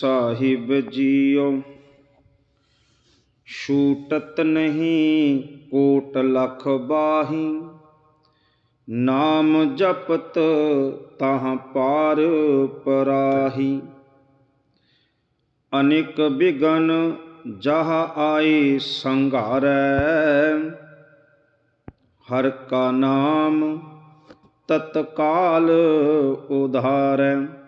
ਸਾਹਿਬ JIO. ਛੂਟਤ ਨਹੀਂ ਕੋਟ ਲਖ ਬਾਹੀ। ਨਾਮ ਜਪਤ ਤਹ ਪਾਰ ਪਰਾਹੀ। ਅਨਿਕ ਬਿਗਨ ਜਹ ਆਏ ਸੰਘਾਰੈ। ਹਰ ਕਾ ਨਾਮ ਤਤਕਾਲ ਉਧਾਰੈ।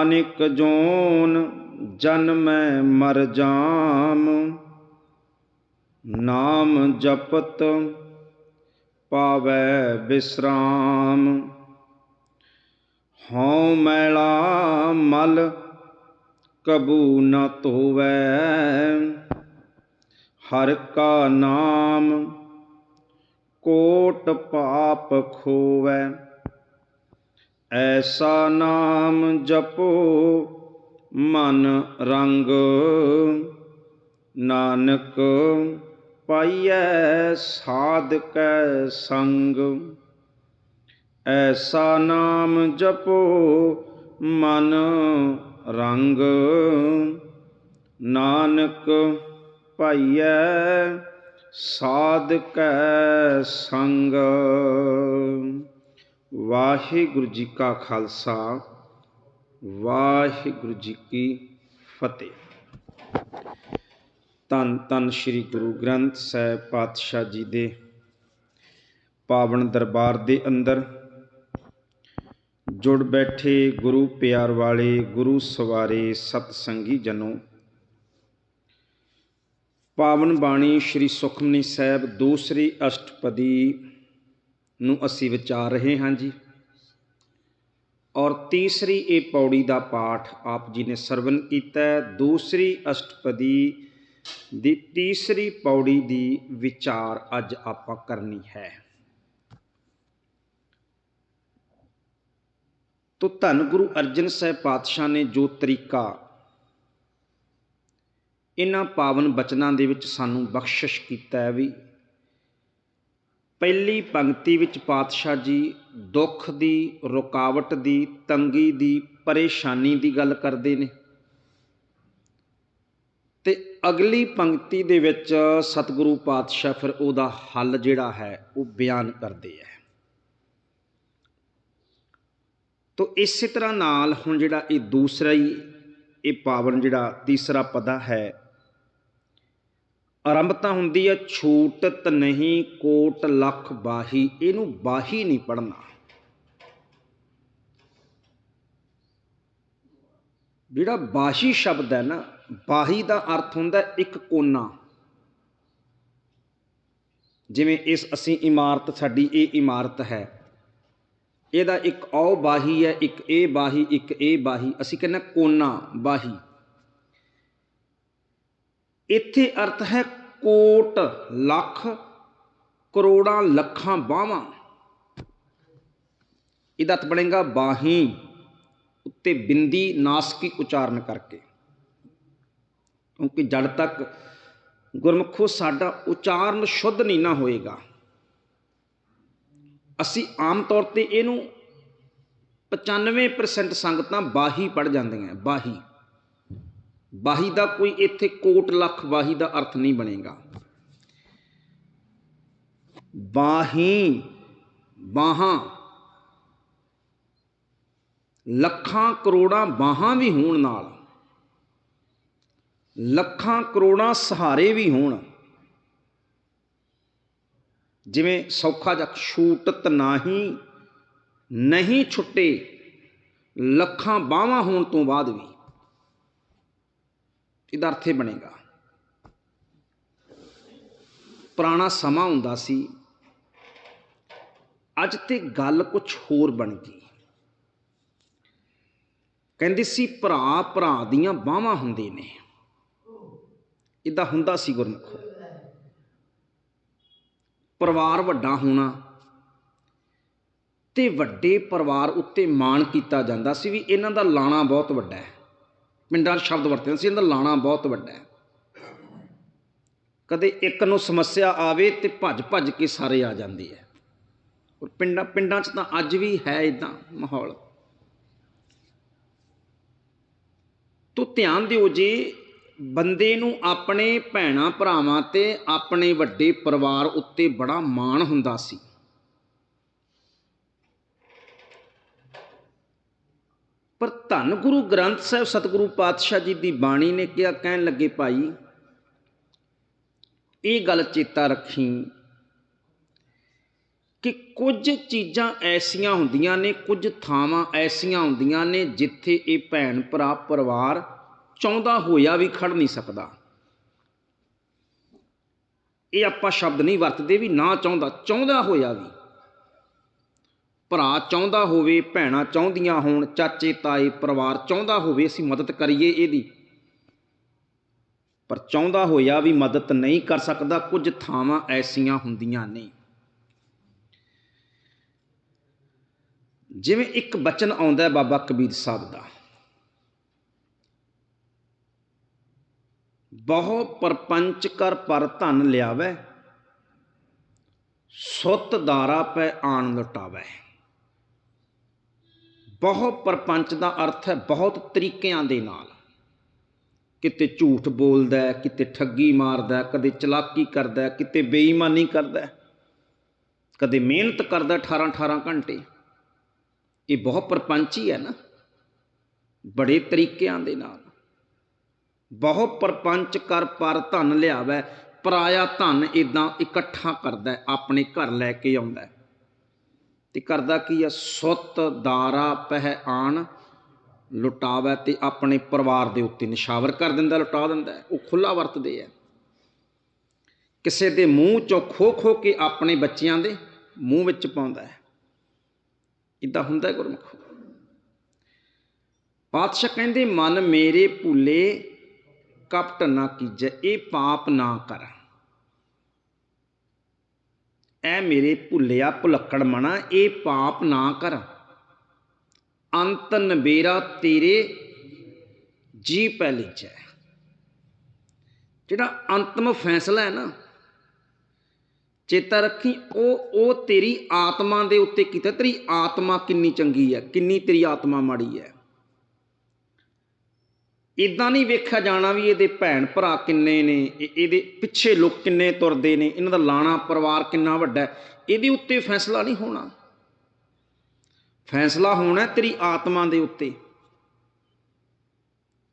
ਅਨੇਕ ਜੋਨ ਜਨਮੈ ਮਰ ਜਾਮ। ਨਾਮ ਜਪਤ ਪਾਵੈ ਬਿਸਰਾਮ। ਹਉ ਮੈਲਾ ਮਲ ਕਬੂ ਨ ਧੋਵੈ। ਹਰ ਕਾ ਨਾਮ ਕੋਟ ਪਾਪ ਖੋਵੈ। ਐਸਾ ਨਾਮ ਜਪੋ ਮਨ ਰੰਗ। ਨਾਨਕ ਪਾਈਐ ਸਾਧਕੈ ਸੰਗ। ਐਸਾ ਨਾਮ ਜਪੋ ਮਨ ਰੰਗ। ਨਾਨਕ ਪਾਈਐ ਸਾਧਕੈ ਸੰਗ। ਵਾਹਿਗੁਰੂ ਜੀ ਕਾ ਖਾਲਸਾ, ਵਾਹਿਗੁਰੂ ਜੀ ਕੀ ਫਤਿਹ। ਤਨ ਤਨ ਸ੍ਰੀ ਗੁਰੂ ਗ੍ਰੰਥ ਸਾਹਿਬ ਪਾਤਸ਼ਾਹ ਜੀ ਦੇ ਪਾਵਨ ਦਰਬਾਰ ਦੇ ਅੰਦਰ ਜੁੜ ਬੈਠੇ ਗੁਰੂ ਪਿਆਰ ਵਾਲੇ, ਗੁਰੂ ਸਵਾਰੇ ਸਤ ਸੰਗੀ ਜਨੋ। ਪਾਵਨ ਬਾਣੀ ਸ੍ਰੀ ਸੁਖਮਨੀ ਸਾਹਿਬ, ਦੂਸਰੀ ਅਸ਼ਟਪਦੀ ਨੂੰ ਅਸੀਂ ਵਿਚਾਰ ਰਹੇ ਹਾਂ ਜੀ। ਔਰ ਤੀਸਰੀ ਇਹ ਪੌੜੀ ਦਾ ਪਾਠ ਆਪ ਜੀ ਨੇ ਸਰਵਨ ਕੀਤਾ ਹੈ। ਦੂਸਰੀ ਅਸ਼ਟਪਦੀ ਦੀ ਤੀਸਰੀ ਪੌੜੀ ਦੀ ਵਿਚਾਰ ਅੱਜ ਆਪਾਂ ਕਰਨੀ ਹੈ। ਤੋ ਧੰਨ ਗੁਰੂ ਅਰਜਨ ਸਾਹਿਬ ਪਾਤਸ਼ਾਹ ਨੇ ਜੋ ਤਰੀਕਾ ਇਹਨਾਂ ਪਾਵਨ ਬਚਨਾਂ ਦੇ ਵਿੱਚ ਸਾਨੂੰ ਬਖਸ਼ਿਸ਼ ਕੀਤਾ ਹੈ ਵੀ ਪਹਿਲੀ ਪੰਕਤੀ ਵਿੱਚ ਪਾਤਸ਼ਾਹ ਜੀ ਦੁੱਖ ਦੀ, ਰੁਕਾਵਟ ਦੀ, ਤੰਗੀ ਦੀ, ਪਰੇਸ਼ਾਨੀ ਦੀ ਗੱਲ ਕਰਦੇ ਨੇ। ਤੇ ਅਗਲੀ ਪੰਕਤੀ ਦੇ ਵਿੱਚ ਸਤਿਗੁਰੂ ਪਾਤਸ਼ਾਹ ਫਿਰ ਉਹਦਾ ਹੱਲ ਜਿਹੜਾ ਹੈ, ਉਹ ਬਿਆਨ ਕਰਦੇ ਹੈ ਤੋ ਇਸੇ ਤਰ੍ਹਾਂ ਨਾਲ ਹੁਣ ਜਿਹੜਾ ਇਹ ਦੂਸਰਾ ਹੀ, ਇਹ ਪਾਵਨ ਜਿਹੜਾ ਤੀਸਰਾ ਪਦਾ ਹੈ ਆਰੰਭਤਾ ਹੁੰਦੀ ਹੈ ਛੂਟਤ ਨਹੀਂ, ਕੋਟ ਲੱਖ ਬਾਹੀ। ਇਹਨੂੰ ਬਾਹੀ ਨਹੀਂ ਪੜਨਾ ਜਿਹੜਾ ਬਾਹੀ ਸ਼ਬਦ ਹੈ ਨਾ, ਬਾਹੀ ਦਾ ਅਰਥ ਹੁੰਦਾ ਇੱਕ ਕੋਨਾ। ਜਿਵੇਂ ਇਸ ਅਸੀਂ ਇਮਾਰਤ, ਸਾਡੀ ਇਹ ਇਮਾਰਤ ਹੈ। ਇਹਦਾ ਇੱਕ ਔ ਬਾਹੀ ਹੈ, ਇੱਕ ਇਹ ਬਾਹੀ, ਇੱਕ ਇਹ ਬਾਹੀ। ਅਸੀਂ ਕਹਿੰਦੇ ਕੋਨਾ, ਬਾਹੀ। ਇੱਥੇ ਅਰਥ ਹੈ ਕੋਟ, ਲੱਖ, ਕਰੋੜਾਂ, ਲੱਖਾਂ ਬਾਹਾਂ ਇਹਦਾ ਅਰਥ ਬਣੇਗਾ ਬਾਹੀ, ਉੱਤੇ ਬਿੰਦੀ, ਨਾਸਕੀ ਉਚਾਰਨ ਕਰਕੇ। ਕਿਉਂਕਿ ਜਦ ਤੱਕ ਗੁਰਮੁਖੋ ਸਾਡਾ ਉਚਾਰਨ ਸ਼ੁੱਧ ਨਹੀਂ ਨਾ ਹੋਏਗਾ। ਅਸੀਂ ਆਮ ਤੌਰ ਤੇ ਇਹਨੂੰ 95% ਸੰਗਤਾਂ ਬਾਹੀ ਪੜ ਜਾਂਦੀਆਂ, ਬਾਹੀ। ਬਾਹੀ ਦਾ ਕੋਈ ਇੱਥੇ ਕੋਟ ਲੱਖ ਬਾਹੀ ਦਾ ਅਰਥ ਨਹੀਂ ਬਣੇਗਾ। ਬਾਹੀ ਬਾਹਾਂ ਲੱਖਾਂ ਕਰੋੜਾਂ ਬਾਹਾਂ ਵੀ ਹੋਣ ਨਾਲ, ਲੱਖਾਂ ਕਰੋੜਾਂ ਸਹਾਰੇ ਵੀ ਹੋਣ। ਜਿਵੇਂ ਸੌਖਾ ਜਿਹਾ ਛੂਟਤ ਨਾਹੀ ਨਹੀਂ ਛੁੱਟੇ, ਲੱਖਾਂ ਬਾਹਾਂ ਹੋਣ ਤੋਂ ਬਾਅਦ ਵੀ। ਇਹਦਾ ਅਰਥ ਇਹ ਬਣੇਗਾ। ਪੁਰਾਣਾ ਸਮਾਂ ਹੁੰਦਾ ਸੀ। ਅੱਜ ਤੇ ਗੱਲ ਕੁਝ ਹੋਰ ਬਣ ਗਈ। ਕਹਿੰਦੇ ਸੀ ਭਰਾ ਭਰਾ ਦੀਆਂ ਬਾਹਾਂ ਹੁੰਦੇ ਨੇ। ਇਦਾਂ ਹੁੰਦਾ ਸੀ ਗੁਰਮੁਖੋ। ਪਰਿਵਾਰ ਵੱਡਾ ਹੋਣਾ ਤੇ ਵੱਡੇ ਪਰਿਵਾਰ ਉੱਤੇ ਮਾਣ ਕੀਤਾ ਜਾਂਦਾ ਸੀ ਵੀ ਇਹਨਾਂ ਦਾ ਲਾਣਾ ਬਹੁਤ ਵੱਡਾ ਹੈ। ਪਿੰਡਾਂ 'ਚ ਸ਼ਬਦ ਵਰਤਦੇ ਸੀ ਇਹਦਾ ਲਾਣਾ ਬਹੁਤ ਵੱਡਾ ਹੈ। ਕਦੇ ਇੱਕ ਨੂੰ ਸਮੱਸਿਆ ਆਵੇ ਤੇ ਭੱਜ ਭੱਜ ਕੇ ਸਾਰੇ ਆ ਜਾਂਦੇ ਆ ਔਰ ਪਿੰਡਾਂ ਪਿੰਡਾਂ 'ਚ ਤਾਂ ਅੱਜ ਵੀ ਹੈ ਇਦਾਂ ਮਾਹੌਲ। ਤੋ ਧਿਆਨ ਦਿਓ ਜੀ, ਬੰਦੇ ਨੂੰ ਆਪਣੇ ਭੈਣਾ, ਭਰਾਵਾਂ ਤੇ ਆਪਣੇ ਵੱਡੇ ਪਰਿਵਾਰ ਉੱਤੇ ਬੜਾ ਮਾਣ ਹੁੰਦਾ ਸੀ। ਪਰ ਧੰਨ ਗੁਰੂ ਗ੍ਰੰਥ ਸਾਹਿਬ ਸਤਿਗੁਰੂ ਪਾਤਸ਼ਾਹ ਜੀ ਦੀ ਬਾਣੀ ਨੇ ਕਿਹਾ, ਕਹਿਣ ਲੱਗੇ, ਭਾਈ, ਇਹ ਗੱਲ ਚੇਤਾ ਰੱਖੀ ਕਿ ਕੁਝ ਚੀਜ਼ਾਂ ਐਸੀਆਂ ਹੁੰਦੀਆਂ ਨੇ, ਕੁਝ ਥਾਵਾਂ ਐਸੀਆਂ ਹੁੰਦੀਆਂ ਨੇ, ਜਿੱਥੇ ਇਹ ਭੈਣ ਭਰਾ ਪਰਿਵਾਰ ਚਾਹੁੰਦਾ ਹੋਇਆ ਵੀ ਖੜ ਨਹੀਂ ਸਕਦਾ। ਇਹ ਆਪਾਂ ਸ਼ਬਦ ਨਹੀਂ ਵਰਤਦੇ ਵੀ ਨਾ ਚਾਹੁੰਦਾ ਚਾਹੁੰਦਾ ਹੋਇਆ ਵੀ। ਭਰਾ ਚਾਹੁੰਦਾ ਹੋਵੇ, ਭੈਣਾਂ ਚਾਹੁੰਦੀਆਂ ਹੋਣ, ਚਾਚੇ, ਤਾਏ, ਪਰਿਵਾਰ ਚਾਹੁੰਦਾ ਹੋਵੇ, ਅਸੀਂ ਮਦਦ ਕਰੀਏ ਇਹਦੀ। ਪਰ ਚਾਹੁੰਦਾ ਹੋਇਆ ਵੀ ਮਦਦ ਨਹੀਂ ਕਰ ਸਕਦਾ, ਕੁਝ ਥਾਵਾਂ ਐਸੀਆਂ ਹੁੰਦੀਆਂ ਨੇ। ਜਿਵੇਂ ਇੱਕ ਬਚਨ ਆਉਂਦਾ ਹੈ ਬਾਬਾ ਕਬੀਰ ਸਾਹਿਬ ਦਾ। ਬਹੁ ਪਰਪੰਚ ਕਰ ਪਰ ਧਨ ਲਿਆਵੈ, ਸੁੱਤ ਦਾਰਾ ਪੈ ਆਣ ਲਟਾਵੈ। ਬਹੁਤ ਪਰਪੰਚ ਦਾ ਅਰਥ ਹੈ ਬਹੁਤ ਤਰੀਕਿਆਂ ਦੇ ਨਾਲ। ਕਿਤੇ ਝੂਠ ਬੋਲਦਾ ਕਿਤੇ ਠੱਗੀ ਮਾਰਦਾ ਕਦੇ ਚਲਾਕੀ ਕਰਦਾ ਕਿਤੇ ਬੇਈਮਾਨੀ ਕਰਦਾ ਕਦੇ ਮਿਹਨਤ ਕਰਦਾ 18 18 ਘੰਟੇ। ਇਹ ਬਹੁਤ ਪਰਪੰਚੀ ਹੈ ਨਾ। ਬੜੇ ਤਰੀਕਿਆਂ ਦੇ ਨਾਲ। ਬਹੁ ਪਰਪੰਚ ਕਰ ਪਰ ਧਨ ਲਿਆਵੈ, ਪਰਾਇਆ ਧਨ ਇਦਾਂ ਇਕੱਠਾ ਕਰਦਾ ਆਪਣੇ ਘਰ ਲੈ ਕੇ ਆਉਂਦਾ ਤੇ ਕਰਦਾ ਕੀ ਆ, ਸੁੱਤ ਦਾਰਾ ਪਹਿ ਆਣ, ਲੁਟਾਵੈ ਤੇ ਆਪਣੇ ਪਰਿਵਾਰ ਦੇ ਉੱਤੇ ਨਿਸ਼ਾਵਰ ਕਰ ਦਿੰਦਾ, ਲੁਟਾ ਦਿੰਦਾ ਉਹ ਖੁੱਲਾ ਵਰਤਦੇ ਆ ਕਿਸੇ ਦੇ ਮੂੰਹ ਚੋਂ ਖੋ ਖੋ ਕੇ ਆਪਣੇ ਬੱਚਿਆਂ ਦੇ ਮੂੰਹ ਵਿੱਚ ਪਾਉਂਦਾ ਹੈ। ਇਦਾਂ ਹੁੰਦਾ ਹੈ ਗੁਰਮੁਖੋ? ਪਾਤਸ਼ਾਹ ਕਹਿੰਦੇ, ਮਨ ਮੇਰੇ ਭੁੱਲੇ, ਕਪਟ ਨਾ ਕੀਜੈ, ਇਹ ਪਾਪ ਨਾ ਕਰ। ਐ ਮੇਰੇ ਭੁੱਲਿਆ ਭੁਲੱਕੜ ਮਣਾ, ਇਹ ਪਾਪ ਨਾ ਕਰ। ਅੰਤ ਨਬੇਰਾ ਤੇਰੇ ਜੀ ਪੈ ਲਿਜੈ ਜਿਹੜਾ ਅੰਤਮ ਫੈਸਲਾ ਹੈ ਨਾ, ਚੇਤਾ ਰੱਖੀ, ਉਹ ਉਹ ਤੇਰੀ ਆਤਮਾ ਦੇ ਉੱਤੇ ਕੀਤਾ, ਤੇਰੀ ਆਤਮਾ ਕਿੰਨੀ ਚੰਗੀ ਹੈ ਕਿੰਨੀ ਤੇਰੀ ਆਤਮਾ ਮਾੜੀ ਹੈ ਇਦਾਂ ਨਹੀਂ ਵੇਖਿਆ ਜਾਣਾ ਵੀ ਇਹਦੇ ਭੈਣ ਭਰਾ ਕਿੰਨੇ ਨੇ ਇਹਦੇ ਪਿੱਛੇ ਲੋਕ ਕਿੰਨੇ ਤੁਰਦੇ ਨੇ, ਇਹਨਾਂ ਦਾ ਲਾਣਾ ਪਰਿਵਾਰ ਕਿੰਨਾ ਵੱਡਾ ਇਹਦੇ ਉੱਤੇ ਫੈਸਲਾ ਨਹੀਂ ਹੋਣਾ। ਫੈਸਲਾ ਹੋਣਾ ਤੇਰੀ ਆਤਮਾ ਦੇ ਉੱਤੇ।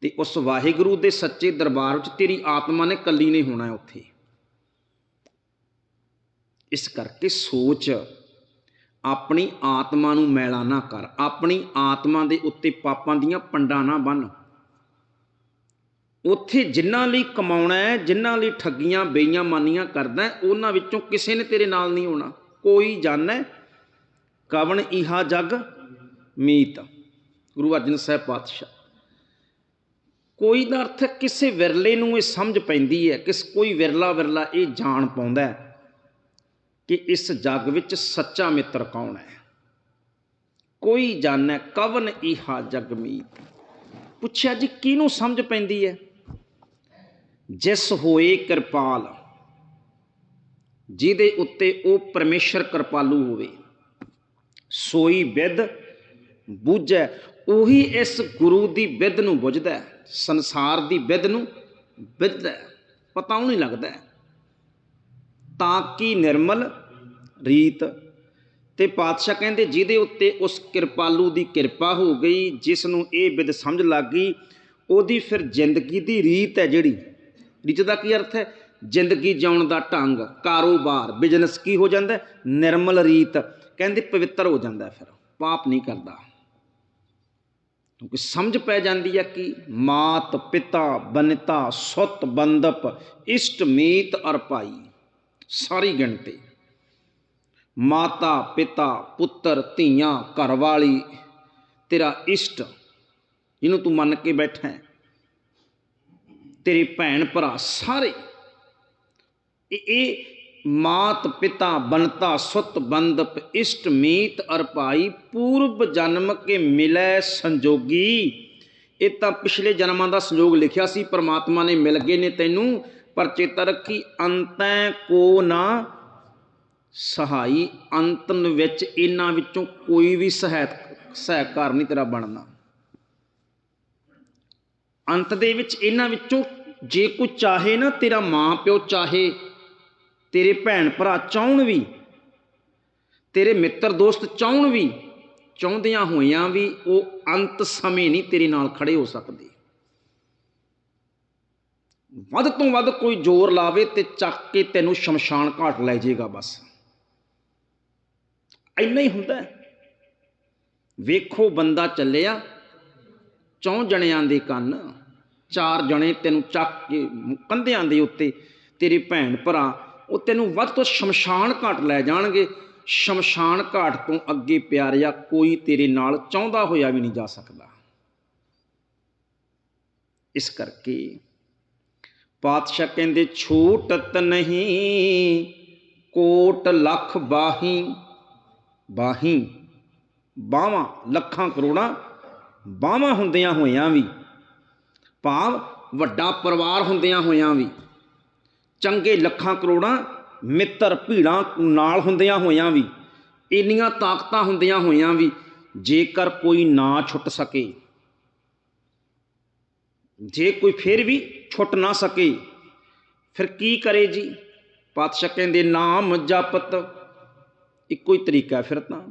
ਤੇ ਉਸ ਵਾਹਿਗੁਰੂ ਦੇ ਸੱਚੇ ਦਰਬਾਰ ਵਿੱਚ ਤੇਰੀ ਆਤਮਾ ਨੇ ਕੱਲੀ ਨਹੀਂ ਹੋਣਾ ਉੱਥੇ। ਇਸ ਕਰਕੇ ਸੋਚ, ਆਪਣੀ ਆਤਮਾ ਨੂੰ ਮੈਲਾ ਨਾ ਕਰ, ਆਪਣੀ ਆਤਮਾ ਦੇ ਉੱਤੇ ਪਾਪਾਂ ਦੀਆਂ ਪੰਡਾਂ ਨਾ ਬੰਨ। ਉੱਥੇ ਜਿਨ੍ਹਾਂ ਲਈ ਕਮਾਉਣਾ ਹੈ, ਜਿਨ੍ਹਾਂ ਲਈ ਠੱਗੀਆਂ ਬੇਈਆਂਮਾਨੀਆਂ ਕਰਦਾ ਉਹਨਾਂ ਵਿੱਚੋਂ ਕਿਸੇ ਨੇ ਤੇਰੇ ਨਾਲ ਨਹੀਂ ਹੋਣਾ। ਕੋਈ ਜਾਣੈ ਕਵਣ ਇਹਾ ਜਗ ਮੀਤ। ਗੁਰੂ ਅਰਜਨ ਸਾਹਿਬ ਪਾਤਸ਼ਾਹ। ਕੋਈ ਦਾ ਅਰਥ ਕਿਸੇ ਵਿਰਲੇ ਨੂੰ ਇਹ ਸਮਝ ਪੈਂਦੀ ਹੈ, ਕਿਸ ਕੋਈ ਵਿਰਲਾ ਵਿਰਲਾ ਇਹ ਜਾਣ ਪਾਉਂਦਾ ਹੈ ਕਿ ਇਸ ਜੱਗ ਵਿੱਚ ਸੱਚਾ ਮਿੱਤਰ ਕੌਣ ਹੈ। ਕੋਈ ਜਾਣੈ ਕਵਨ ਇਹਾ ਜਗ ਮੀਤ। ਪੁੱਛਿਆ ਜੀ, ਕਿਹਨੂੰ ਸਮਝ ਪੈਂਦੀ ਹੈ? ਜਿਸ ਹੋਏ ਕਿਰਪਾਲ, ਜਿਹਦੇ ਉੱਤੇ ਉਹ ਪਰਮੇਸ਼ਰ ਕਿਰਪਾਲੂ ਹੋਵੇ, ਸੋਈ ਵਿਦ ਬੁੱਝੈ, ਉਹੀ ਇਸ ਗੁਰੂ ਦੀ ਵਿਦ ਨੂੰ ਬੁੱਝਦਾ ਸੰਸਾਰ ਦੀ ਵਿਦ ਨੂੰ ਵਿਦਦਾ ਪਤਾ ਉਹ ਨਹੀਂ ਲੱਗਦਾ ਤਾਂ ਕਿ ਨਿਰਮਲ ਰੀਤ, ਤੇ ਪਾਤਸ਼ਾਹ ਕਹਿੰਦੇ ਜਿਹਦੇ ਉੱਤੇ ਉਸ ਕਿਰਪਾਲੂ ਦੀ ਕਿਰਪਾ ਹੋ ਗਈ, ਜਿਸ ਨੂੰ ਇਹ ਵਿਦ ਸਮਝ ਲੱਗ ਗਈ, ਉਹਦੀ ਫਿਰ ਜ਼ਿੰਦਗੀ ਦੀ ਰੀਤ ਹੈ ਜਿਹੜੀ। ਰੀਤ ਦਾ ਕੀ ਅਰਥ ਹੈ? ਜ਼ਿੰਦਗੀ ਜਿਉਣ ਦਾ ਢੰਗ, ਕਾਰੋਬਾਰ ਬਿਜ਼ਨਸ ਕੀ ਹੋ ਜਾਂਦਾ ਨਿਰਮਲ ਰੀਤ, ਕਹਿੰਦੇ ਪਵਿੱਤਰ ਹੋ ਜਾਂਦਾ ਫਿਰ। ਪਾਪ ਨਹੀਂ ਕਰਦਾ। ਕਿਉਂਕਿ ਸਮਝ ਪੈ ਜਾਂਦੀ ਹੈ ਕਿ ਮਾਤ, ਪਿਤਾ, ਬਨਿਤਾ, ਸੁਤ, ਬੰਦਪ, ਇਸ਼ਟ, ਮੀਤ ਅਰ ਭਾਈ ਸਾਰੀ ਗਿਣਤੀ। ਮਾਤਾ, ਪਿਤਾ, ਪੁੱਤਰ, ਧੀਆਂ, ਘਰਵਾਲੀ, ਤੇਰਾ ਇਸ਼ਟ, ਜਿਹਨੂੰ ਤੂੰ ਮੰਨ ਕੇ ਬੈਠਾ ਹੈ ਤੇਰੇ ਭੈਣ ਭਰਾ ਸਾਰੇ। ਇਹ- ਮਾਤ ਪਿਤਾ ਬਨਤਾ ਸੁਤ ਬੰਦਪ ਇਸ਼ਟ ਮੀਤ ਅਰ ਭਾਈ ਪੂਰਬ ਜਨਮ ਕੇ ਮਿਲੈ ਸੰਜੋਗੀ। ਇਹ ਤਾਂ ਪਿਛਲੇ ਜਨਮਾਂ ਦਾ ਸੰਜੋਗ ਲਿਖਿਆ ਸੀ, ਪ੍ਰਮਾਤਮਾ ਨੇ ਮਿਲ ਗਏ ਨੇ ਤੈਨੂੰ ਪਰ ਚੇਤਾ ਰੱਖੀ, ਅੰਤੈ ਕੋ ਨਾ ਸਹਾਈ, ਅੰਤਨ ਵਿੱਚ ਇਹਨਾਂ ਵਿੱਚੋਂ ਕੋਈ ਵੀ ਸਹਾਇਤ, ਸਹਿਕਾਰ ਨਹੀਂ ਤੇਰਾ ਬਣਨਾ। ਅੰਤ ਦੇ ਵਿੱਚ ਇਹਨਾਂ ਵਿੱਚੋਂ ਜੇ ਕੋਈ ਚਾਹੇ ਨਾ ਤੇਰਾ ਮਾਂ ਪਿਓ ਚਾਹੇ, ਤੇਰੇ ਭੈਣ ਭਰਾ ਚਾਹਣ ਵੀ, ਤੇਰੇ ਮਿੱਤਰ ਦੋਸਤ ਚਾਹਣ ਵੀ, ਚਾਹੁੰਦਿਆਂ ਹੋਇਆਂ ਵੀ ਉਹ ਅੰਤ ਸਮੇਂ ਨਹੀਂ ਤੇਰੇ ਨਾਲ ਖੜੇ ਹੋ ਸਕਦੇ। ਵੱਧ ਤੋਂ ਵੱਧ ਕੋਈ ਜ਼ੋਰ ਲਾਵੇ ਤੇ ਚੱਕ ਕੇ ਤੈਨੂੰ ਸ਼ਮਸ਼ਾਨ ਘਾਟ ਲੈ ਜਾਏਗਾ ਬਸ। ਇੰਨਾ ਹੀ ਹੁੰਦਾ ਵੇਖੋ ਬੰਦਾ ਚੱਲਿਆ, ਚੌਂ ਜਣਿਆਂ ਦੇ ਕੰਨ। ਚਾਰ ਜਣੇ ਤੈਨੂੰ ਚੱਕ ਕੇ ਕੰਧਿਆਂ ਦੇ ਉੱਤੇ ਤੇਰੇ ਭੈਣ ਭਰਾ, ਉਹ ਤੈਨੂੰ ਵੱਧ ਤੋਂ ਸ਼ਮਸ਼ਾਨ ਘਾਟ ਲੈ ਜਾਣਗੇ। ਸ਼ਮਸ਼ਾਨ ਘਾਟ ਤੋਂ ਅੱਗੇ ਪਿਆਰਿਆ, ਕੋਈ ਤੇਰੇ ਨਾਲ ਚਾਹੁੰਦਾ ਹੋਇਆ ਵੀ ਨਹੀਂ ਜਾ ਸਕਦਾ। ਇਸ ਕਰਕੇ ਪਾਤਸ਼ਾਹ ਕਹਿੰਦੇ, ਛੂਟਤ ਨਹੀਂ, ਕੋਟ ਲੱਖ ਬਾਹੀ ਬਾਹੀ ਬਾਹਾਂ ਲੱਖਾਂ ਕਰੋੜਾਂ ਬਾਹਾਂ ਹੁੰਦਿਆਂ ਹੋਇਆਂ ਵੀ ਭਾਵ ਵੱਡਾ ਪਰਿਵਾਰ ਹੁੰਦਿਆਂ ਹੋਇਆਂ ਵੀ, ਚੰਗੇ ਲੱਖਾਂ ਕਰੋੜਾਂ ਮਿੱਤਰ ਭੀੜਾਂ ਨਾਲ ਹੁੰਦਿਆਂ ਹੋਇਆਂ ਵੀ, ਇੰਨੀਆਂ ਤਾਕਤਾਂ ਹੁੰਦਿਆਂ ਹੋਇਆਂ ਵੀ ਜੇਕਰ ਕੋਈ ਨਾ ਛੁੱਟ ਸਕੇ, ਜੇ ਕੋਈ ਫਿਰ ਵੀ ਛੁੱਟ ਨਾ ਸਕੇ, ਫਿਰ ਕੀ ਕਰੇ ਜੀ? ਪਾਤਸ਼ਾਹ ਕਹਿੰਦੇ, ਨਾਮ ਜਪਤ। ਇੱਕੋ ਹੀ ਤਰੀਕਾ ਫਿਰ ਤਾਂ।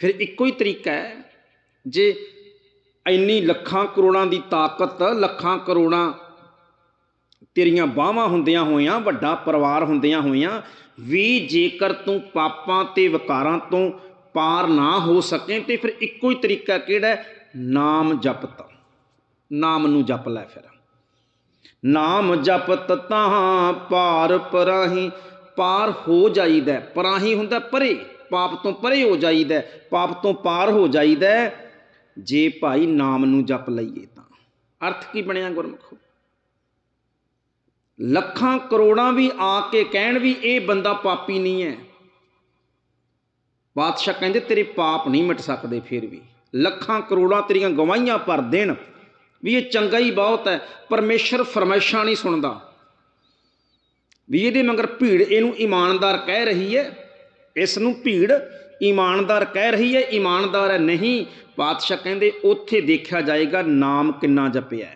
ਫਿਰ ਇੱਕੋ ਹੀ ਤਰੀਕਾ ਹੈ, ਜੇ ਇੰਨੀ ਲੱਖਾਂ ਕਰੋੜਾਂ ਦੀ ਤਾਕਤ, ਲੱਖਾਂ ਕਰੋੜਾਂ ਤੇਰੀਆਂ ਬਾਹਾਂ ਹੁੰਦੀਆਂ ਹੋਈਆਂ, ਵੱਡਾ ਪਰਿਵਾਰ ਹੁੰਦੀਆਂ ਹੋਈਆਂ, ਵੀ ਜੇਕਰ ਤੂੰ ਪਾਪਾਂ ਤੇ ਵਿਕਾਰਾਂ ਤੋਂ ਪਾਰ ਨਾ ਹੋ ਸਕੇ, ਤੇ ਫਿਰ ਇੱਕੋ ਹੀ ਤਰੀਕਾ ਕਿਹੜਾ ਨਾਮ ਜਪਤ ਨਾਮ ਨੂੰ ਜਪ ਲੈ ਫਿਰ। ਨਾਮ ਜਪਤ ਤਾਂ ਪਾਰ ਪਰਾਹੀ, ਪਾਰ ਹੋ ਜਾਈਦਾ ਹੈ। ਪਰਾਹੀ ਹੁੰਦਾ ਪਰੇ, ਪਾਪ ਤੋਂ ਪਰੇ ਹੋ ਜਾਈਦਾ ਪਾਪ ਤੋਂ ਪਾਰ ਹੋ ਜਾਈਦਾ ਜੇ ਭਾਈ ਨਾਮ ਨੂੰ ਜਪ ਲਈਏ ਤਾਂ। ਅਰਥ ਕੀ ਬਣਿਆ ਗੁਰਮੁਖੋ? ਲੱਖਾਂ ਕਰੋੜਾਂ ਵੀ ਆ ਕੇ ਕਹਿਣ ਵੀ ਇਹ ਬੰਦਾ ਪਾਪੀ ਨਹੀਂ ਹੈ। ਬਾਦਸ਼ਾਹ ਕਹਿੰਦੇ, ਤੇਰੇ ਪਾਪ ਨਹੀਂ ਮਿਟ ਸਕਦੇ ਫਿਰ ਵੀ। ਲੱਖਾਂ ਕਰੋੜਾਂ ਤੇਰੀਆਂ ਗਵਾਹੀਆਂ ਭਰ ਦੇਣ ਵੀ ਇਹ ਚੰਗਾ ਹੀ ਬਹੁਤ ਹੈ। ਪਰਮੇਸ਼ਰ ਫਰਮਾਇਸ਼ਾਂ ਨਹੀਂ ਸੁਣਦਾ। ਵੀ ਇਹਦੇ ਮਗਰ ਭੀੜ ਇਹਨੂੰ ਇਮਾਨਦਾਰ ਕਹਿ ਰਹੀ ਹੈ। ਇਸ ਨੂੰ ਭੀੜ ਇਮਾਨਦਾਰ ਕਹਿ ਰਹੀ ਹੈ, ਇਮਾਨਦਾਰ ਹੈ ਨਹੀਂ। ਪਾਤਸ਼ਾਹ ਕਹਿੰਦੇ, ਉੱਥੇ ਦੇਖਿਆ ਜਾਏਗਾ ਨਾਮ ਕਿੰਨਾ ਜਪਿਆ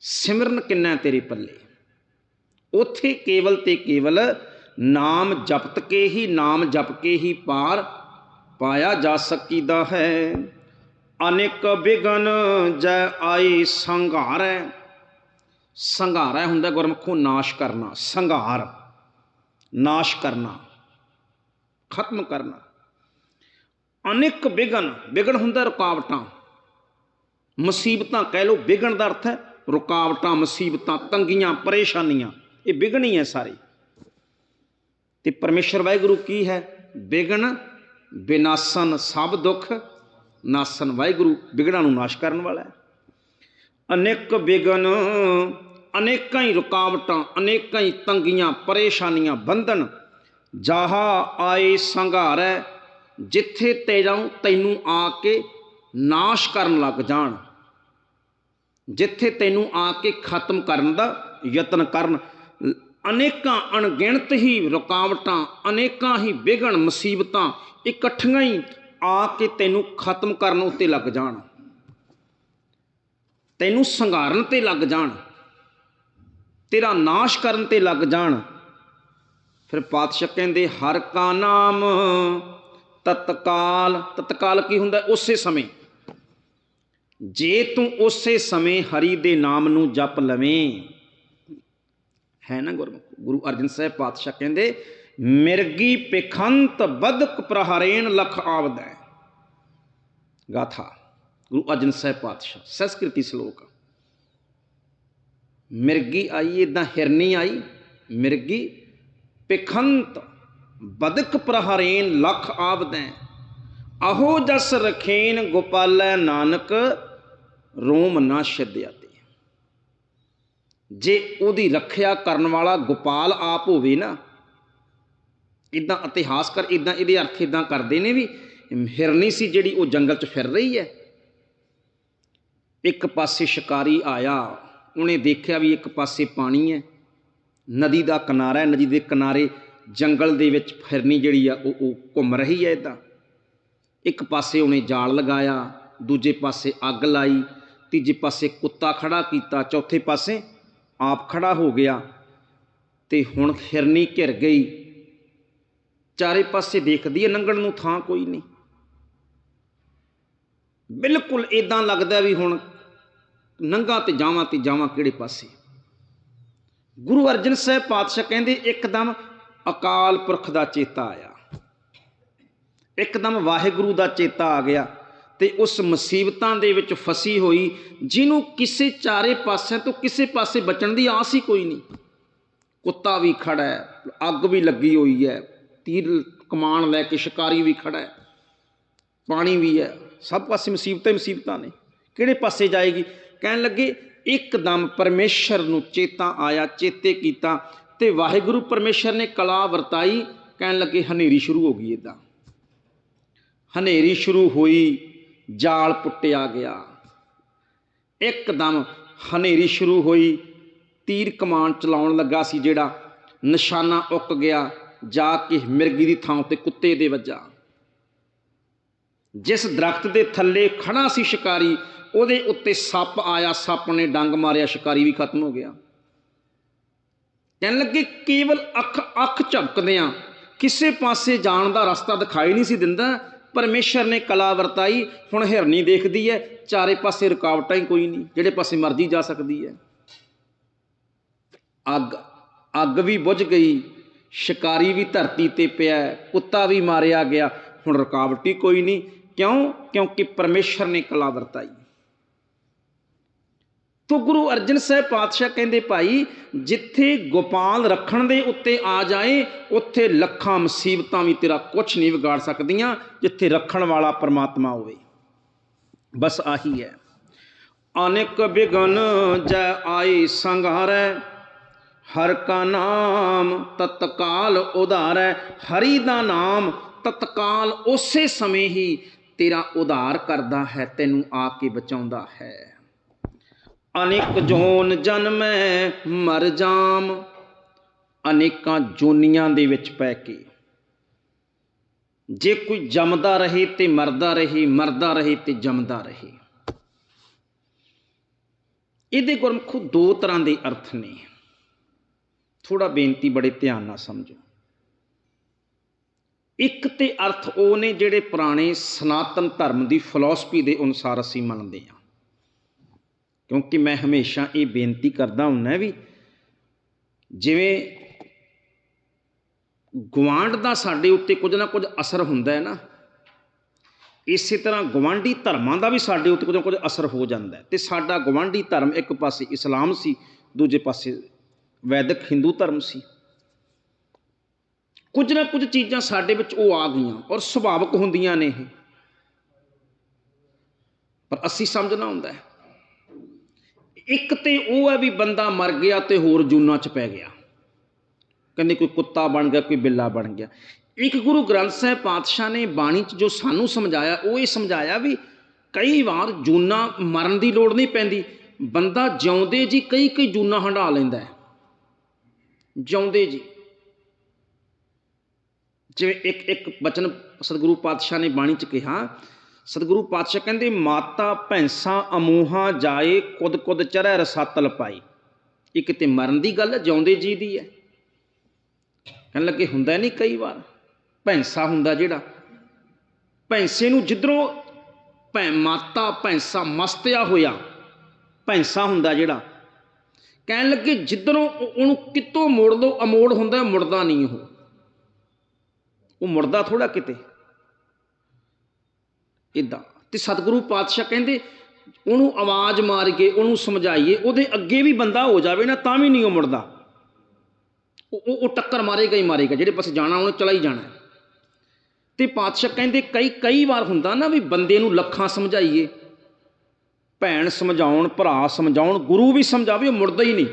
ਸਿਮਰਨ ਕਿੰਨਾ ਤੇਰੇ ਪੱਲੇ। ਉੱਥੇ ਕੇਵਲ ਤੇ ਕੇਵਲ ਨਾਮ ਜਪਤ ਕੇ ਹੀ, ਨਾਮ ਜਪ ਕੇ ਹੀ ਪਾਰ ਪਾਇਆ ਜਾ ਸਕੀਦਾ ਹੈ। ਅਨੇਕ ਬਿਗਨ ਜੈ ਆਈ ਸੰਘਾਰੈ ਸੰਘਾਰੈ ਹੁੰਦਾ ਗੁਰਮੁਖੋ ਨਾਸ਼ ਕਰਨਾ, ਸੰਘਾਰ, ਨਾਸ਼ ਕਰਨਾ। ਖਤਮ ਕਰਨਾ। ਅਨੇਕ ਬਿਗਨ ਬਿਗਨ ਹੁੰਦਾ ਰੁਕਾਵਟਾਂ। ਮੁਸੀਬਤਾਂ ਕਹਿ ਲੋ ਬਿਗਨ ਦਾ ਅਰਥ ਹੈ ਰੁਕਾਵਟਾਂ, ਮੁਸੀਬਤਾਂ, ਤੰਗੀਆਂ, ਪਰੇਸ਼ਾਨੀਆਂ। ਇਹ ਬਿਗਨ ਹੀ ਹੈ ਸਾਰੇ। ਤੇ ਪਰਮੇਸ਼ਰ ਵਾਹਿਗੁਰੂ ਕੀ ਹੈ? ਬਿਗਨ ਵਿਨਾਸ਼ਨ ਸਭ ਦੁੱਖ, ਨਾਸਨ ਵਾਹਿਗੁਰੂ ਵਿਗੜਾਂ ਨੂੰ ਨਾਸ਼ ਕਰਨ ਵਾਲਾ ਹੈ। ਅਨੇਕ ਬਿਗਨ ਅਨੇਕਾਂ ਹੀ ਰੁਕਾਵਟਾਂ, ਅਨੇਕਾਂ ਹੀ ਤੰਗੀਆਂ, ਪਰੇਸ਼ਾਨੀਆਂ, ਬੰਧਨ ਜਾਹਾ ਆਏ ਸੰਘਾਰੈ, ਜਿੱਥੇ ਤੇਰਾਂ ਤੈਨੂੰ ਆ ਕੇ ਨਾਸ਼ ਕਰਨ ਲੱਗ ਜਾਣ। ਜਿੱਥੇ ਤੈਨੂੰ ਆ ਕੇ ਖਤਮ ਕਰਨ ਦਾ ਯਤਨ ਕਰਨ। ਅਨੇਕਾਂ ਅਣਗਿਣਤ ਹੀ ਰੁਕਾਵਟਾਂ, ਅਨੇਕਾਂ ਹੀ ਵਿਗਣ ਮੁਸੀਬਤਾਂ ਇਕੱਠੀਆਂ ਹੀ ਆ ਕੇ ਤੈਨੂੰ ਖਤਮ ਕਰਨ ਉੱਤੇ ਲੱਗ ਜਾਣ। ਤੈਨੂੰ ਸੰਘਾਰਨ ਤੇ ਲੱਗ ਜਾਣ। ਤੇਰਾ ਨਾਸ਼ ਕਰਨ ਤੇ ਲੱਗ ਜਾਣ। ਫਿਰ ਪਾਤਸ਼ਾਹ ਕਹਿੰਦੇ, ਹਰ ਕਾ ਨਾਮ ਤਤਕਾਲ। ਤਤਕਾਲ ਕੀ ਹੁੰਦਾ? ਉਸੇ ਸਮੇਂ। ਜੇ ਤੂੰ ਉਸੇ ਸਮੇਂ ਹਰੀ ਦੇ ਨਾਮ ਨੂੰ ਜਪ ਲਵੇਂ, ਹੈ ਨਾ ਗੁਰਮੁਖ? ਗੁਰੂ ਅਰਜਨ ਸਾਹਿਬ ਪਾਤਸ਼ਾਹ ਕਹਿੰਦੇ, ਮਿਰਗੀ ਪਖੰਤ ਬਦਕ ਪ੍ਰਹਰੇਣ ਲਖ ਆਵਦੈ। ਗਾਥਾ। ਗੁਰੂ ਅਰਜਨ ਸਾਹਿਬ ਪਾਤਸ਼ਾਹ, ਸੰਸਕ੍ਰਿਤੀ ਸ਼ਲੋਕ। ਮਿਰਗੀ ਆਈ ਇਦਾਂ ਹਿਰਨੀ ਆਈ, ਮਿਰਗੀ ਪਖੰਤ ਬਦਕ ਪ੍ਰਹਰੇਣ ਲਖ ਆਵਦੈ। ਅਹੋ ਜਸ ਰਖੇਨ ਗੋਪਾਲੈ ਨਾਨਕ, ਰੋਮ ਨਾ ਛੱਡਿਆ ਤੇ। ਜੇ ਉਹਦੀ ਰੱਖਿਆ ਕਰਨ ਵਾਲਾ ਗੋਪਾਲ ਆਪ ਹੋਵੇ ਨਾ ਇਦਾਂ ਇਤਿਹਾਸਕਾਰ ਇਦਾਂ ਇਹਦੇ ਅਰਥ ਇਦਾਂ ਕਰਦੇ ਨੇ ਵੀ ਹਿਰਨੀ ਸੀ ਜਿਹੜੀ ਉਹ ਜੰਗਲ 'ਚ ਫਿਰ ਰਹੀ ਹੈ। ਇੱਕ ਪਾਸੇ ਸ਼ਿਕਾਰੀ ਆਇਆ, ਉਹਨੇ ਦੇਖਿਆ ਵੀ ਇੱਕ ਪਾਸੇ ਪਾਣੀ ਹੈ। ਨਦੀ ਦਾ ਕਿਨਾਰਾ ਹੈ, ਨਦੀ ਦੇ ਕਿਨਾਰੇ ਜੰਗਲ ਦੇ ਵਿੱਚ ਫਿਰਨੀ ਜਿਹੜੀ ਆ, ਉਹ ਉਹ ਘੁੰਮ ਰਹੀ ਹੈ ਇਦਾਂ ਇੱਕ ਪਾਸੇ ਉਹਨੇ ਜਾਲ ਲਗਾਇਆ, ਦੂਜੇ ਪਾਸੇ ਅੱਗ ਲਾਈ, ਤੀਜੇ ਪਾਸੇ ਕੁੱਤਾ ਖੜਾ ਕੀਤਾ, ਚੌਥੇ ਪਾਸੇ ਆਪ ਖੜਾ ਹੋ ਗਿਆ ਤੇ ਹੁਣ ਫਿਰਨੀ ਘਿਰ ਗਈ। ਚਾਰੇ ਪਾਸੇ ਦੇਖਦੀ ਹੈ ਲੰਘਣ ਨੂੰ ਥਾਂ ਕੋਈ ਨਹੀਂ। ਬਿਲਕੁਲ ਇਦਾਂ ਲੱਗਦਾ ਵੀ ਹੁਣ ਨੰਗਾ ਤੇ ਜਾਵਾਂ ਤੇ ਜਾਵਾਂ ਕਿਹੜੇ ਪਾਸੇ। ਗੁਰੂ ਅਰਜਨ ਸਾਹਿਬ ਪਾਤਸ਼ਾਹ ਕਹਿੰਦੇ, ਇੱਕਦਮ ਅਕਾਲ ਪੁਰਖ ਦਾ ਚੇਤਾ ਆਇਆ। ਇੱਕਦਮ ਵਾਹਿਗੁਰੂ ਦਾ ਚੇਤਾ ਆ ਗਿਆ ਤੇ ਉਸ ਮੁਸੀਬਤਾਂ ਦੇ ਵਿੱਚ ਫਸੀ ਹੋਈ, ਜਿਹਨੂੰ ਕਿਸੇ ਚਾਰੇ ਪਾਸਿਆਂ ਤੋਂ ਕਿਸੇ ਪਾਸੇ ਬਚਣ ਦੀ ਆਸ ਹੀ ਕੋਈ ਨਹੀਂ। ਕੁੱਤਾ ਵੀ ਖੜਾ ਹੈ, ਅੱਗ ਵੀ ਲੱਗੀ ਹੋਈ ਹੈ, ਤੀਰ ਕਮਾਨ ਲੈ ਕੇ ਸ਼ਿਕਾਰੀ ਵੀ ਖੜਾ ਹੈ, ਪਾਣੀ ਵੀ ਹੈ। ਸਭ ਪਾਸੇ ਮੁਸੀਬਤਾਂ ਹੀ ਮੁਸੀਬਤਾਂ ਨੇ। ਕਿਹੜੇ ਪਾਸੇ ਜਾਏਗੀ? ਕਹਿਣ ਲੱਗੇ ਇੱਕਦਮ ਪਰਮੇਸ਼ਰ ਨੂੰ ਚੇਤਾ ਆਇਆ, ਚੇਤੇ ਕੀਤਾ ਤੇ ਵਾਹਿਗੁਰੂ ਪਰਮੇਸ਼ਰ ਨੇ ਕਲਾ ਵਰਤਾਈ, ਕਹਿਣ ਲੱਗੇ, ਹਨੇਰੀ ਸ਼ੁਰੂ ਹੋ ਗਈ ਇਦਾਂ ਹਨੇਰੀ ਸ਼ੁਰੂ ਹੋਈ, ਜਾਲ ਪੁੱਟਿਆ ਗਿਆ। ਇੱਕਦਮ ਹਨੇਰੀ ਸ਼ੁਰੂ ਹੋਈ, ਤੀਰ ਕਮਾਨ ਚਲਾਉਣ ਲੱਗਾ ਸੀ ਜਿਹੜਾ ਨਿਸ਼ਾਨਾ ਉੱਕ ਗਿਆ, ਜਾ ਕੇ ਮਿਰਗੀ ਦੀ ਥਾਂ ਤੇ ਕੁੱਤੇ ਦੇ ਵੱਜਾ। ਜਿਸ ਦਰਖਤ ਦੇ ਥੱਲੇ ਖੜਾ ਸੀ ਸ਼ਿਕਾਰੀ ਉਹਦੇ ਉੱਤੇ ਸੱਪ ਆਇਆ, ਸੱਪ ਨੇ ਡੰਗ ਮਾਰਿਆ, ਸ਼ਿਕਾਰੀ ਵੀ ਖਤਮ ਹੋ ਗਿਆ। ਕਹਿਣ ਲੱਗੇ ਕੇਵਲ ਅੱਖ ਅੱਖ ਝਪਕਦਿਆਂ ਕਿਸੇ ਪਾਸੇ ਜਾਣ ਦਾ ਰਸਤਾ ਦਿਖਾਈ ਨਹੀਂ ਸੀ ਦਿੰਦਾ। ਪਰਮੇਸ਼ਰ ਨੇ ਕਲਾ ਵਰਤਾਈ, ਹੁਣ ਹਿਰਨੀ ਦੇਖਦੀ ਹੈ, ਚਾਰੇ ਪਾਸੇ ਰੁਕਾਵਟਾਂ ਹੀ ਕੋਈ ਨਹੀਂ, ਜਿਹੜੇ ਪਾਸੇ ਮਰਜ਼ੀ ਜਾ ਸਕਦੀ ਹੈ। ਅੱਗ ਅੱਗ ਵੀ ਬੁਝ ਗਈ, ਸ਼ਿਕਾਰੀ ਵੀ ਧਰਤੀ ਤੇ ਪਿਆ, ਕੁੱਤਾ ਵੀ ਮਾਰਿਆ ਗਿਆ, ਹੁਣ ਰੁਕਾਵਟ ਹੀ ਕੋਈ ਨਹੀਂ। ਕਿਉਂ? ਕਿਉਂਕਿ ਪਰਮੇਸ਼ਰ ਨੇ ਕਲਾ ਵਰਤਾਈ। ਤੋ ਗੁਰੂ ਅਰਜਨ ਸਾਹਿਬ ਪਾਤਸ਼ਾਹ ਕਹਿੰਦੇ, ਭਾਈ, ਜਿੱਥੇ ਗੋਪਾਲ ਰੱਖਣ ਦੇ ਉੱਤੇ ਆ ਜਾਏ, ਉੱਥੇ ਲੱਖਾਂ ਮੁਸੀਬਤਾਂ ਵੀ ਤੇਰਾ ਕੁਝ ਨਹੀਂ ਵਿਗਾੜ ਸਕਦੀਆਂ, ਜਿੱਥੇ ਰੱਖਣ ਵਾਲਾ ਪਰਮਾਤਮਾ ਹੋਵੇ। ਬਸ ਆਹੀ ਹੈ। ਅਨੇਕ ਬਿਗਨ ਜੈ ਆਈ ਸੰਘਾਰੈ, ਹਰ ਕਾ ਨਾਮ ਤਤਕਾਲ ਉਧਾਰੈ, ਹਰੀ ਦਾ ਨਾਮ ਤਤਕਾਲ ਉਸੇ ਸਮੇਂ ਹੀ ਤੇਰਾ ਉਧਾਰ ਕਰਦਾ ਹੈ, ਤੈਨੂੰ ਆ ਕੇ ਬਚਾਉਂਦਾ ਹੈ। ਅਨੇਕ ਜੋਨ ਜਨਮੈ ਮਰ ਜਾਮ। ਅਨੇਕਾਂ ਜੋਨੀਆਂ ਦੇ ਵਿੱਚ ਪੈ ਕੇ। ਜੇ ਕੋਈ ਜੰਮਦਾ ਰਹੇ ਤੇ ਮਰਦਾ ਰਹੇ ਮਰਦਾ ਰਹੇ ਤੇ ਜੰਮਦਾ ਰਹੇ। ਇਹਦੇ ਗੁਰਮਖੋ ਦੋ ਤਰ੍ਹਾਂ ਦੇ ਅਰਥ ਨੇ। ਥੋੜਾ ਬੇਨਤੀ ਬੜੇ ਧਿਆਨ ਨਾਲ ਸਮਝੋ। ਇੱਕ ਤੇ ਅਰਥ ਉਹ ਨੇ ਜਿਹੜੇ ਪੁਰਾਣੇ ਸਨਾਤਨ ਧਰਮ ਦੀ ਫਿਲਾਸਫੀ ਦੇ ਅਨੁਸਾਰ ਅਸੀਂ ਮੰਨਦੇ ਹਾਂ। ਕਿਉਂਕਿ ਮੈਂ ਹਮੇਸ਼ਾ ਇਹ ਬੇਨਤੀ ਕਰਦਾ ਹੁੰਨਾ ਵੀ ਜਿਵੇਂ ਗਵਾਂਡ ਦਾ ਸਾਡੇ ਉੱਤੇ ਕੁਝ ਨਾ ਕੁਝ ਅਸਰ ਹੁੰਦਾ ਹੈ ਨਾ, ਇਸੇ ਤਰ੍ਹਾਂ ਗਵਾਂਡੀ ਧਰਮਾਂ ਦਾ ਵੀ ਸਾਡੇ ਉੱਤੇ ਕੁਝ ਨਾ ਕੁਝ ਅਸਰ ਹੋ ਜਾਂਦਾ ਹੈ। ਤੇ ਸਾਡਾ ਗਵਾਂਡੀ ਧਰਮ ਇੱਕ ਪਾਸੇ ਇਸਲਾਮ ਸੀ, ਦੂਜੇ ਪਾਸੇ ਵੈਦਿਕ ਹਿੰਦੂ ਧਰਮ ਸੀ। ਕੁਝ ਨਾ ਕੁਝ ਚੀਜ਼ਾਂ ਸਾਡੇ ਵਿੱਚ ਉਹ ਆ ਗਈਆਂ ਔਰ ਸੁਭਾਵਿਕ ਹੁੰਦੀਆਂ ਨੇ ਇਹ। ਪਰ ਅਸੀਂ ਸਮਝਣਾ ਹੁੰਦਾ ਹੈ ਇੱਕ ਤੇ ਉਹ ਹੈ ਵੀ ਬੰਦਾ ਮਰ ਗਿਆ ਤੇ ਹੋਰ ਜੂਨਾਂ 'ਚ ਪੈ ਗਿਆ। ਕਹਿੰਦੇ ਕੋਈ ਕੁੱਤਾ ਬਣ ਗਿਆ, ਕੋਈ ਬਿੱਲਾ ਬਣ ਗਿਆ। ਇੱਕ ਗੁਰੂ ਗ੍ਰੰਥ ਸਾਹਿਬ ਪਾਤਸ਼ਾਹ ਨੇ ਬਾਣੀ 'ਚ ਜੋ ਸਾਨੂੰ ਸਮਝਾਇਆ, ਉਹ ਇਹ ਸਮਝਾਇਆ ਵੀ ਕਈ ਵਾਰ ਜੂਨਾ ਮਰਨ ਦੀ ਲੋੜ ਨਹੀਂ ਪੈਂਦੀ। ਬੰਦਾ ਜਿਉਂਦੇ ਜੀ ਕਈ ਕਈ ਜੂਨਾ ਹੰਢਾ ਲੈਂਦਾ ਹੈ। ਜਿਉਂਦੇ ਜੀ। ਜਿਵੇਂ ਇੱਕ ਇੱਕ ਬਚਨ ਸਤਿਗੁਰੂ ਪਾਤਸ਼ਾਹ ਨੇ ਬਾਣੀ 'ਚ ਕਿਹਾ ਸਤਿਗੁਰੂ ਪਾਤਸ਼ਾਹ ਕਹਿੰਦੇ, ਮਾਤਾ ਭੈਂਸਾਂ ਅਮੂਹਾਂ ਜਾਏ, ਕੁਦ ਕੁਦ ਚਰੈ ਰਸਾਤਲ ਪਾਈ ਇਹ ਕਿਤੇ ਮਰਨ ਦੀ ਗੱਲ ਜਿਉਂਦੇ ਜੀ ਦੀ ਹੈ। ਕਹਿਣ ਲੱਗੇ, ਹੁੰਦਾ ਨਹੀਂ ਕਈ ਵਾਰ, ਭੈਂਸਾ ਹੁੰਦਾ ਜਿਹੜਾ। ਭੈਂਸੇ ਨੂੰ ਜਿੱਧਰੋਂ ਭੈ, ਮਾਤਾ ਭੈਂਸਾ ਮਸਤਿਆ ਹੋਇਆ, ਭੈਂਸਾ ਹੁੰਦਾ ਜਿਹੜਾ। ਕਹਿਣ ਲੱਗੇ, ਜਿੱਧਰੋਂ ਉਹਨੂੰ ਕਿਤੋਂ ਮੋੜ ਲਓ ਅਮੋੜ ਹੁੰਦਾ, ਮੁੜਦਾ ਨਹੀਂ ਉਹ। ਉਹ ਮੁੜਦਾ ਥੋੜਾ ਕਿਤੇ। ਇਦਾਂ। ਤੇ ਸਤਿਗੁਰੂ ਪਾਤਸ਼ਾਹ ਕਹਿੰਦੇ, ਉਹਨੂੰ ਆਵਾਜ਼ ਮਾਰ ਕੇ, ਉਹਨੂੰ ਸਮਝਾਈਏ, ਉਹਦੇ ਅੱਗੇ ਵੀ ਬੰਦਾ ਹੋ ਜਾਵੇ ਨਾ, ਤਾਂ ਵੀ ਨਹੀਂ ਉਹ ਮੁੜਦਾ। ਉਹ, ਉਹ- ਟੱਕਰ ਮਾਰੇਗਾ ਹੀ ਮਾਰੇਗਾ, ਜਿਹੜੇ ਪਾਸੇ ਜਾਣਾ, ਉਹਨੇ ਚਲਾ ਹੀ ਜਾਣਾ। ਹੈ। ਤੇ ਪਾਤਸ਼ਾਹ ਕਹਿੰਦੇ, ਕਈ ਕਈ ਵਾਰ ਹੁੰਦਾ ਨਾ ਵੀ ਬੰਦੇ ਨੂੰ ਲੱਖਾਂ ਸਮਝਾਈਏ। ਭੈਣ ਸਮਝਾਉਣ, ਭਰਾ ਸਮਝਾਉਣ, ਗੁਰੂ ਵੀ ਸਮਝਾਵੇ, ਉਹ ਮੁੜਦਾ ਹੀ ਨਹੀਂ।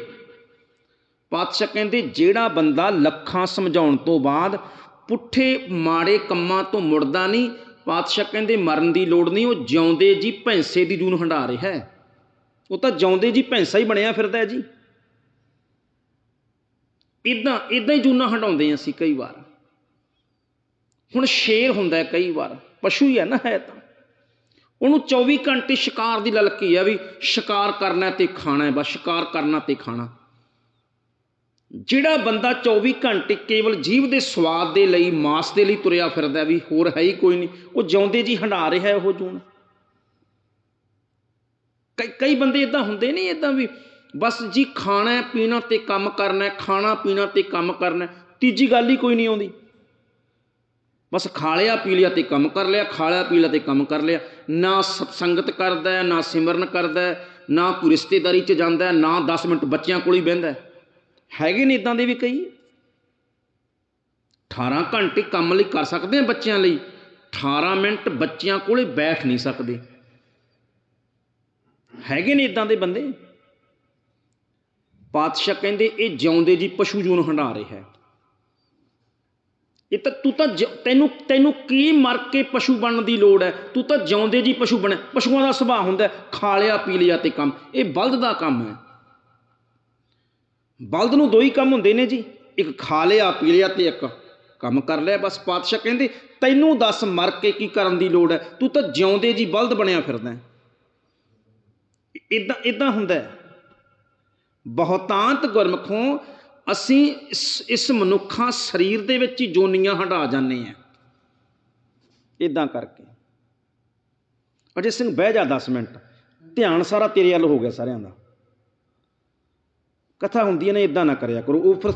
ਪਾਤਸ਼ਾਹ ਕਹਿੰਦੇ, ਜਿਹੜਾ ਬੰਦਾ ਲੱਖਾਂ ਸਮਝਾਉਣ ਤੋਂ ਬਾਅਦ ਪੁੱਠੇ ਮਾੜੇ ਕੰਮਾਂ ਤੋਂ ਮੁੜਦਾ ਨਹੀਂ ਪਾਤਸ਼ਾਹ ਕਹਿੰਦੇ, ਮਰਨ ਦੀ ਲੋੜ ਨਹੀਂ, ਉਹ ਜਿਉਂਦੇ ਜੀ ਭੈਂਸੇ ਦੀ ਜੂਨ ਹੰਡਾ ਰਿਹਾ ਹੈ। ਉਹ ਤਾਂ ਜਿਉਂਦੇ ਜੀ ਭੈਂਸਾ ਹੀ ਬਣਿਆ ਫਿਰਦਾ ਹੈ ਜੀ। ਇਦਾਂ ਇਦਾਂ ਹੀ ਜੂਨਾ ਹਟਾਉਂਦੇ ਹਾਂ ਅਸੀਂ ਕਈ ਵਾਰ। ਹੁਣ ਸ਼ੇਰ ਹੁੰਦਾ ਹੈ ਕਈ ਵਾਰ, ਪਸ਼ੂ ਹੀ ਹੈ ਨਾ, ਹੈ ਤਾਂ। ਉਹਨੂੰ 24 ਘੰਟੇ ਸ਼ਿਕਾਰ ਦੀ ਲਲਕੀ ਹੈ ਵੀ ਸ਼ਿਕਾਰ ਕਰਨਾ ਤੇ ਖਾਣਾ ਹੈ, ਬਸ ਸ਼ਿਕਾਰ ਕਰਨਾ ਤੇ ਖਾਣਾ। ਜਿਹੜਾ ਬੰਦਾ 24 ਘੰਟੇ ਕੇਵਲ ਜੀਵ ਦੇ ਸਵਾਦ ਦੇ ਲਈ, ਮਾਸ ਦੇ ਲਈ ਤੁਰਿਆ ਫਿਰਦਾ ਵੀ ਹੋਰ ਹੈ ਹੀ ਕੋਈ ਨਹੀਂ, ਉਹ ਜਿਉਂਦੇ ਜੀ ਹੰਡਾ ਰਿਹਾ ਉਹ ਜੂਨ। ਕਈ ਕਈ ਬੰਦੇ ਇਦਾਂ ਹੁੰਦੇ ਨਹੀਂ ਇਦਾਂ ਵੀ ਬਸ ਜੀ ਖਾਣਾ ਪੀਣਾ ਤੇ ਕੰਮ ਕਰਨਾ ਖਾਣਾ, ਪੀਣਾ ਤੇ ਕੰਮ ਕਰਨਾ ਤੀਜੀ ਗੱਲ ਹੀ ਕੋਈ ਨਹੀਂ ਆਉਂਦੀ। ਬਸ ਖਾ ਲਿਆ, ਪੀ ਲਿਆ ਤੇ ਕੰਮ ਕਰ ਲਿਆ, ਖਾ ਲਿਆ, ਪੀ ਲਿਆ ਤੇ ਕੰਮ ਕਰ ਲਿਆ। ਨਾ ਸਤਸੰਗਤ ਕਰਦਾ ਨਾ ਸਿਮਰਨ ਕਰਦਾ ਨਾ ਕੋਈ ਰਿਸ਼ਤੇਦਾਰੀ 'ਚ ਜਾਂਦਾ ਨਾ 10 ਮਿੰਟ ਬੱਚਿਆਂ ਕੋਲ ਹੀ ਬਹਿੰਦਾ ਹੈਗੇ ਨੇ ਇਦਾਂ ਦੇ ਵੀ ਕਈ। 18 ਘੰਟੇ ਕੰਮ ਲਈ ਕਰ ਸਕਦੇ ਆ ਬੱਚਿਆਂ ਲਈ। 18 ਮਿੰਟ ਬੱਚਿਆਂ ਕੋਲੇ ਬੈਠ ਨਹੀਂ ਸਕਦੇ। ਹੈਗੇ ਨੇ ਇਦਾਂ ਦੇ ਬੰਦੇ। ਪਾਤਸ਼ਾਹ ਕਹਿੰਦੇ, ਇਹ ਜਿਉਂਦੇ ਜੀ ਪਸ਼ੂ ਜੂਨ ਹੰਡਾ ਰਿਹਾ ਹੈ। ਇਹ ਤਾਂ ਤੂੰ ਤਾਂ ਜ- ਤੈਨੂੰ ਤੈਨੂੰ ਕੀ ਮਰ ਕੇ ਪਸ਼ੂ ਬਣਨ ਦੀ ਲੋੜ ਹੈ? ਤੂੰ ਤਾਂ ਜਿਉਂਦੇ ਜੀ ਪਸ਼ੂ ਬਣ, ਪਸ਼ੂਆਂ ਦਾ ਸੁਭਾਅ ਹੁੰਦਾ ਖਾ ਲਿਆ, ਪੀ ਲਿਆ ਤੇ ਕੰਮ। ਇਹ ਬਲਦ ਦਾ ਕੰਮ ਹੈ। ਬਲਦ ਨੂੰ ਦੋ ਹੀ ਕੰਮ ਹੁੰਦੇ ਨੇ ਜੀ। ਇੱਕ ਖਾ ਲਿਆ, ਪੀ ਲਿਆ ਤੇ ਇੱਕ ਕੰਮ ਕਰ ਲਿਆ। ਬਸ ਪਾਤਸ਼ਾਹ ਕਹਿੰਦੇ, ਤੈਨੂੰ ਦੱਸ ਮਰ ਕੇ ਕੀ ਕਰਨ ਦੀ ਲੋੜ ਹੈ? ਤੂੰ ਤਾਂ ਜਿਉਂਦੇ ਜੀ ਬਲਦ ਬਣਿਆ ਫਿਰਦਾ ਹੈ। ਇਦਾਂ ਇਦਾਂ ਹੁੰਦਾ ਹੈ। ਬਹੁਤਾਂਤ ਗੁਰਮਖੋਂ ਅਸੀਂ ਇਸ ਇਸ ਮਨੁੱਖਾਂ ਸਰੀਰ ਦੇ ਵਿੱਚ ਹੀ ਜੋਨੀਆਂ ਹੰਡਾ ਜਾਂਦੇ ਆ ਇਦਾਂ ਕਰਕੇ। ਅਜੇ ਸਿੰਘ, ਬਹਿ ਜਾ 10 ਮਿੰਟ। ਧਿਆਨ ਸਾਰਾ ਤੇਰੇ ਵੱਲ ਹੋ ਗਿਆ ਸਾਰਿਆਂ ਦਾ। ਕਥਾ ਹੁੰਦੀਆਂ ਨੇ ਇਦਾਂ ਨਾ ਕਰਿਆ ਕਰੋ। ਉਹ ਫਿਰ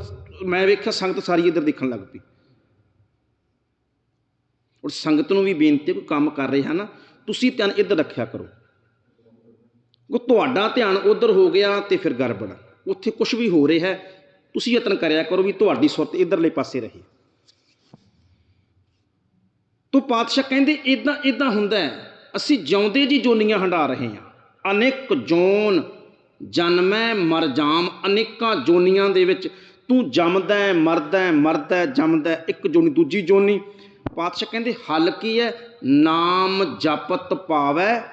ਮੈਂ ਵੇਖਿਆ ਸੰਗਤ ਸਾਰੀ ਇੱਧਰ ਦੇਖਣ ਲੱਗ ਪਈ। ਔਰ ਸੰਗਤ ਨੂੰ ਵੀ ਬੇਨਤੀ ਕੋਈ ਕੰਮ ਕਰ ਰਹੇ ਹਨ, ਤੁਸੀਂ ਧਿਆਨ ਇੱਧਰ ਰੱਖਿਆ ਕਰੋ। ਉਹ ਤੁਹਾਡਾ ਧਿਆਨ ਉਧਰ ਹੋ ਗਿਆ ਤੇ ਫਿਰ ਗੜਬੜ ਉੱਥੇ ਕੁਝ ਵੀ ਹੋ ਰਿਹਾ ਹੈ ਤੁਸੀਂ ਯਤਨ ਕਰਿਆ ਕਰੋ ਵੀ ਤੁਹਾਡੀ ਸੁਰਤ ਇਧਰਲੇ ਪਾਸੇ ਰਹੇ। ਤੋ ਪਾਤਸ਼ਾਹ ਕਹਿੰਦੇ ਇਦਾਂ ਇਦਾਂ ਹੁੰਦਾ ਹੈ। ਅਸੀਂ ਜਿਉਂਦੇ ਜੀ ਜੋਨੀਆਂ ਹੰਡਾ ਰਹੇ ਹਾਂ। ਅਨੇਕ ਜੋਨ ਜਨਮੈ ਮਰ ਜਾਮ, ਅਨੇਕਾਂ ਜੋਨੀਆਂ ਦੇ ਵਿੱਚ ਤੂੰ ਜੰਮਦਾ ਮਰਦਾ ਮਰਦਾ ਜੰਮਦਾ ਇੱਕ ਜੋਨੀ, ਦੂਜੀ ਜੋਨੀ। ਪਾਤਸ਼ਾਹ ਕਹਿੰਦੇ, ਹੱਲ ਕੀ ਹੈ? ਨਾਮ ਜਪਤ ਪਾਵੈ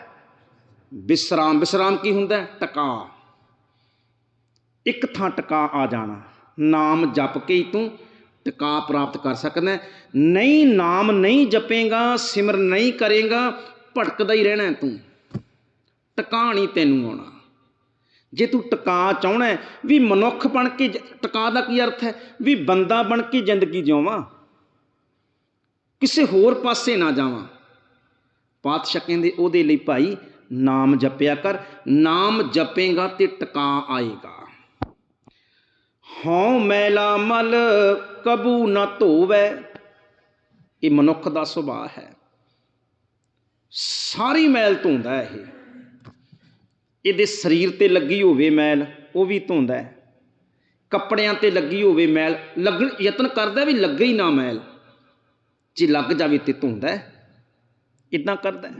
ਵਿਸਰਾਮ ਵਿਸਰਾਮ ਕੀ ਹੁੰਦਾ ਹੈ? ਟਿਕਾ। ਇੱਕ ਥਾਂ ਟਿਕਾ ਆ ਜਾਣਾ। ਨਾਮ ਜਪ ਕੇ ਹੀ ਤੂੰ ਟਿਕਾ ਪ੍ਰਾਪਤ ਕਰ ਸਕਦਾ ਨਹੀਂ ਨਾਮ ਨਹੀਂ ਜਪੇਗਾ, ਸਿਮਰ ਨਹੀਂ ਕਰੇਗਾ, ਭਟਕਦਾ ਹੀ ਰਹਿਣਾ ਤੂੰ। ਟਿਕਾ ਨਹੀਂ ਤੈਨੂੰ ਆਉਣਾ। ਜੇ ਤੂੰ ਟਿਕਾ ਚਾਹਣਾ ਵੀ ਮਨੁੱਖ ਬਣ ਕੇ ਜ- ਟਿਕਾ ਦਾ ਕੀ ਅਰਥ ਹੈ? ਵੀ ਬੰਦਾ ਬਣ ਕੇ ਜ਼ਿੰਦਗੀ ਜਿਉਵਾਂ ਕਿਸੇ ਹੋਰ ਪਾਸੇ ਨਾ ਜਾਵਾਂ। ਪਾਤਸ਼ਾਹ ਕਹਿੰਦੇ, ਉਹਦੇ ਲਈ ਭਾਈ ਨਾਮ ਜਪਿਆ ਕਰ, ਨਾਮ ਜਪੇਗਾ ਤੇ ਟਿਕਾ ਆਏਗਾ। ਹਉ ਮੈਲਾ ਮਲ, ਕਬੂ ਨਾ ਧੋਵੈ। ਇਹ ਮਨੁੱਖ ਦਾ ਸੁਭਾਅ ਹੈ। ਸਾਰੀ ਮੈਲ ਧੋਂਦਾ ਇਹ। ਇਹਦੇ ਸਰੀਰ ਤੇ ਲੱਗੀ ਹੋਵੇ ਮੈਲ, ਉਹ ਵੀ ਧੋਂਦਾ ਹੈ। ਕੱਪੜਿਆਂ ਤੇ ਲੱਗੀ ਹੋਵੇ ਮੈਲ, ਲੱਗਣ, ਯਤਨ ਕਰਦਾ ਵੀ ਲੱਗੇ ਹੀ ਨਾ ਮੈਲ। ਜੇ ਲੱਗ ਜਾਵੇ ਤੇ ਧੋਂਦਾ ਹੈ। ਇਦਾਂ ਕਰਦਾ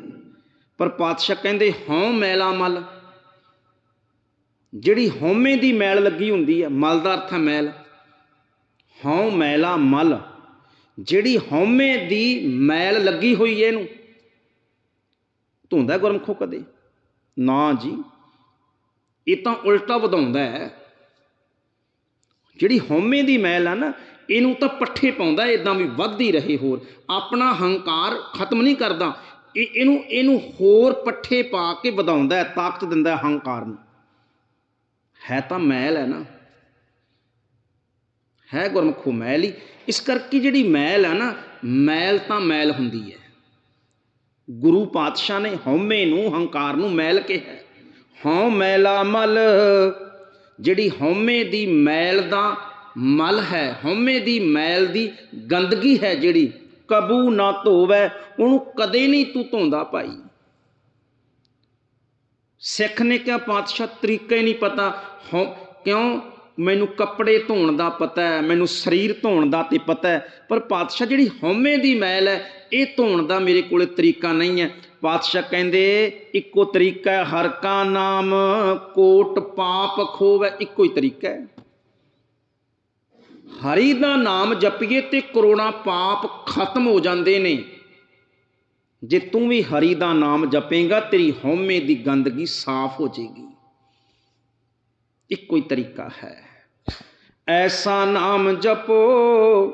ਪਰ ਪਾਤਸ਼ਾਹ ਕਹਿੰਦੇ, ਹਉ ਮੈਲਾ ਮਲ। ਜਿਹੜੀ ਹਉਮੈ ਦੀ ਮੈਲ ਲੱਗੀ ਹੁੰਦੀ ਹੈ, ਮਲ ਦਾ ਅਰਥ ਹੈ ਮੈਲ। ਹਉ ਮੈਲਾ ਮਲ। ਜਿਹੜੀ ਹਉਮੈ ਦੀ ਮੈਲ ਲੱਗੀ ਹੋਈ ਹੈ ਇਹਨੂੰ, ਧੋਂਦਾ ਗੁਰਮਖੋ ਕਦੇ ਨਾ ਜੀ। ਇਹ ਤਾਂ ਉਲਟਾ ਵਧਾਉਂਦਾ ਹੈ। ਜਿਹੜੀ ਹਉਮੈ ਦੀ ਮੈਲ ਆ ਨਾ, ਇਹਨੂੰ ਤਾਂ ਪੱਠੇ ਪਾਉਂਦਾ ਇਦਾਂ ਵੀ ਵੱਧਦੀ ਰਹੇ ਹੋਰ। ਆਪਣਾ ਹੰਕਾਰ ਖਤਮ ਨਹੀਂ ਕਰਦਾ। ਇਹ, ਇਹਨੂੰ ਇਹਨੂੰ ਹੋਰ ਪੱਠੇ ਪਾ ਕੇ ਵਧਾਉਂਦਾ ਹੈ, ਤਾਕਤ ਦਿੰਦਾ ਹੈ ਹੰਕਾਰ ਨੂੰ। ਹੈ ਤਾਂ ਮੈਲ ਹੈ ਨਾ। ਹੈ ਗੁਰਮਖੋ ਮੈਲ ਹੀ। ਇਸ ਕਰਕੇ ਜਿਹੜੀ ਮੈਲ ਹੈ ਨਾ, ਮੈਲ ਤਾਂ ਮੈਲ ਹੁੰਦੀ ਹੈ। ਗੁਰੂ ਪਾਤਸ਼ਾਹ ਨੇ ਹਉਮੈ ਨੂੰ, ਹੰਕਾਰ ਨੂੰ ਮੈਲ ਕਿਹਾ। ਹਉ ਮੈਲਾ ਮਲ, ਜਿਹੜੀ ਹਉਮੈ ਦੀ ਮੈਲ ਦਾ ਮਲ ਹੈ, ਹਉਮੈ ਦੀ ਮੈਲ ਦੀ ਗੰਦਗੀ ਹੈ ਜਿਹੜੀ, ਕਬੂ ਨਾ ਧੋਵੈ, ਉਹਨੂੰ ਕਦੇ ਨਹੀਂ ਤੂੰ ਧੋਂਦਾ ਭਾਈ। ਸਿੱਖ ਨੇ ਕਿਹਾ, ਪਾਤਸ਼ਾਹ, ਤਰੀਕਾ ਹੀ ਨਹੀਂ ਪਤਾ, ਹਉ, ਕਿਉਂ ਮੈਨੂੰ ਕੱਪੜੇ ਧੋਣ ਦਾ ਪਤਾ ਹੈ, ਮੈਨੂੰ ਸਰੀਰ ਧੋਣ ਦਾ ਤੇ ਪਤਾ ਹੈ, ਪਰ ਪਾਤਸ਼ਾਹ, ਜਿਹੜੀ ਹਉਮੈ ਦੀ ਮੈਲ ਹੈ, ਇਹ ਧੋਣ ਦਾ ਮੇਰੇ ਕੋਲੇ ਤਰੀਕਾ ਨਹੀਂ ਹੈ। ਪਾਤਸ਼ਾਹ ਕਹਿੰਦੇ, ਇੱਕੋ ਤਰੀਕਾ ਹੈ, ਹਰ ਕਾ ਨਾਮ ਕੋਟ ਪਾਪ ਖੋਵੈ, ਇੱਕੋ ਹੀ ਤਰੀਕਾ ਹੈ। ਹਰੀ ਦਾ ਨਾਮ ਜਪੀਏ ਤੇ ਕਰੋਨਾ ਪਾਪ ਖਤਮ ਹੋ ਜਾਂਦੇ ਨੇ। ਜੇ ਤੂੰ ਵੀ ਹਰੀ ਦਾ ਨਾਮ ਜਪੇਗਾ, ਤੇਰੀ ਹਉਮੈ ਦੀ ਗੰਦਗੀ ਸਾਫ਼ ਹੋ ਜਾਏਗੀ। ਇੱਕੋ ਹੀ ਤਰੀਕਾ ਹੈ। ਐਸਾ ਨਾਮ ਜਪੋ,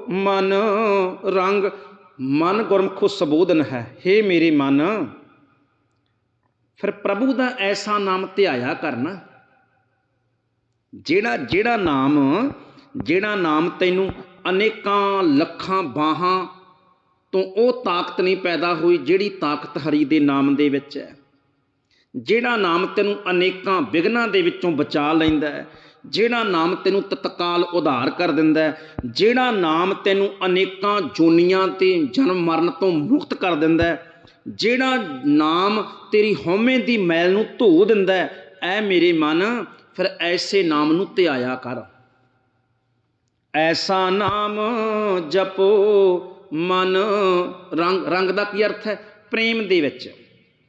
ਮਨ ਰੰਗ, ਮਨ ਗੁਰਮੁਖ ਸੰਬੋਧਨ ਹੈ। हे ਮੇਰੇ ਮਨ ਫਿਰ ਪ੍ਰਭੂ ਦਾ ਐਸਾ ਨਾਮ ਧਿਆਇਆ ਕਰਨਾ, ਜਿਹੜਾ ਜਿਹੜਾ ਨਾਮ ਜਿਹੜਾ ਨਾਮ ਤੈਨੂੰ ਅਨੇਕਾਂ ਲੱਖਾਂ ਬਾਹਾਂ ਤੋਂ ਉਹ ਤਾਕਤ ਨਹੀਂ ਪੈਦਾ ਹੋਈ ਜਿਹੜੀ ਤਾਕਤ ਹਰੀ ਦੇ ਨਾਮ ਦੇ ਵਿੱਚ ਹੈ। ਜਿਹੜਾ ਨਾਮ ਤੈਨੂੰ ਅਨੇਕਾਂ ਵਿਗਨਾਂ ਦੇ ਵਿੱਚੋਂ ਬਚਾ ਲੈਂਦਾ ਹੈ, ਜਿਹੜਾ ਨਾਮ ਤੈਨੂੰ ਤਤਕਾਲ ਉਧਾਰ ਕਰ ਦਿੰਦਾ ਹੈ, ਜਿਹੜਾ ਨਾਮ ਤੈਨੂੰ ਅਨੇਕਾਂ ਜੋਨੀਆਂ ਤੇ ਜਨਮ ਮਰਨ ਤੋਂ ਮੁਕਤ ਕਰ ਦਿੰਦਾ ਹੈ ਜਿਹੜਾ ਨਾਮ ਤੇਰੀ ਹਉਮੈ ਦੀ ਮੈਲ ਨੂੰ ਧੋ ਦਿੰਦਾ ਹੈ, ਐ ਮੇਰੇ ਮਨ, ਫਿਰ ਐਸੇ ਨਾਮ ਨੂੰ ਧਿਆਇਆ ਕਰ। ਐਸਾ ਨਾਮ ਜਪੋ ਮਨ, ਰੰਗ ਰੰਗ ਦਾ ਕੀ ਅਰਥ ਹੈ? ਪ੍ਰੇਮ ਦੇ ਵਿੱਚ,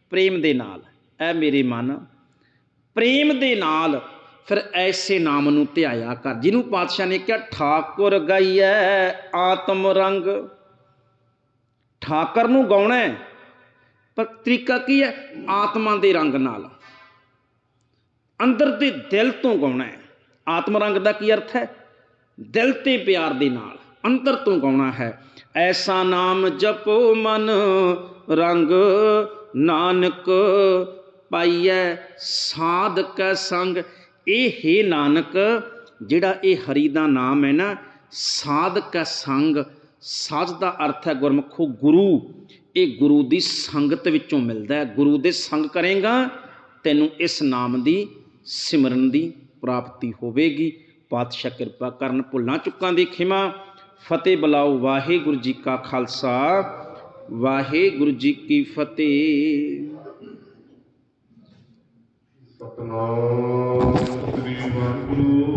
ਪ੍ਰੇਮ ਦੇ ਨਾਲ। ਐ ਮੇਰੇ ਮਨ, ਪ੍ਰੇਮ ਦੇ ਨਾਲ, ਫਿਰ ਐਸੇ ਨਾਮ ਨੂੰ ਧਿਆਇਆ ਕਰ। ਜਿਹਨੂੰ ਪਾਤਸ਼ਾਹ ਨੇ ਕਿਹਾ, ਠਾਕੁਰ ਗਾਈਐ ਆਤਮ ਰੰਗ। ਠਾਕਰ ਨੂੰ ਗਾਉਣਾ ਪਰ ਤਰੀਕਾ ਕੀ ਹੈ? ਆਤਮਾ ਦੇ ਰੰਗ ਨਾਲ। ਅੰਦਰ ਦੇ ਦਿਲ ਤੋਂ ਗਾਉਣਾ ਹੈ। ਆਤਮ ਰੰਗ ਦਾ ਕੀ ਅਰਥ ਹੈ? ਦਿਲ ਤੇ ਪਿਆਰ ਦੇ ਨਾਲ। ਅੰਦਰ ਤੋਂ ਗਾਉਣਾ ਹੈ। ਐਸਾ ਨਾਮ ਜਪੋ ਮਨ, ਰੰਗ ਨਾਨਕ ਪਾਈਐ, ਸਾਧਕ ਸੰਗ। ਇਹ ਹੈ ਨਾਨਕ, ਜਿਹੜਾ ਇਹ ਹਰੀ ਦਾ ਨਾਮ ਹੈ ਨਾ, ਸਾਧਕ ਸੰਗ। ਸਾਧ ਦਾ ਅਰਥ ਹੈ ਗੁਰਮਖੋ ਗੁਰੂ। ਇਹ ਗੁਰੂ ਦੀ ਸੰਗਤ ਵਿੱਚੋਂ ਮਿਲਦਾ ਹੈ। ਗੁਰੂ ਦੇ ਸੰਗ ਕਰੇਗਾ, ਤੈਨੂੰ ਇਸ ਨਾਮ ਦੀ ਸਿਮਰਨ ਦੀ ਪ੍ਰਾਪਤੀ ਹੋਵੇਗੀ। ਪਾਤਸ਼ਾਹ ਕਿਰਪਾ ਕਰਨ, ਭੁੱਲਾਂ ਚੁੱਕਾਂ ਦੀ ਖਿਮਾ। ਫਤਿਹ ਬੁਲਾਓ, ਵਾਹਿਗੁਰੂ ਜੀ ਕਾ ਖਾਲਸਾ। ਵਾਹਿਗੁਰੂ ਜੀ ਕੀ ਫਤਿਹ। ਸਤਨਾਮ ਸ੍ਰੀ ਵਾਹਿਗੁਰੂ।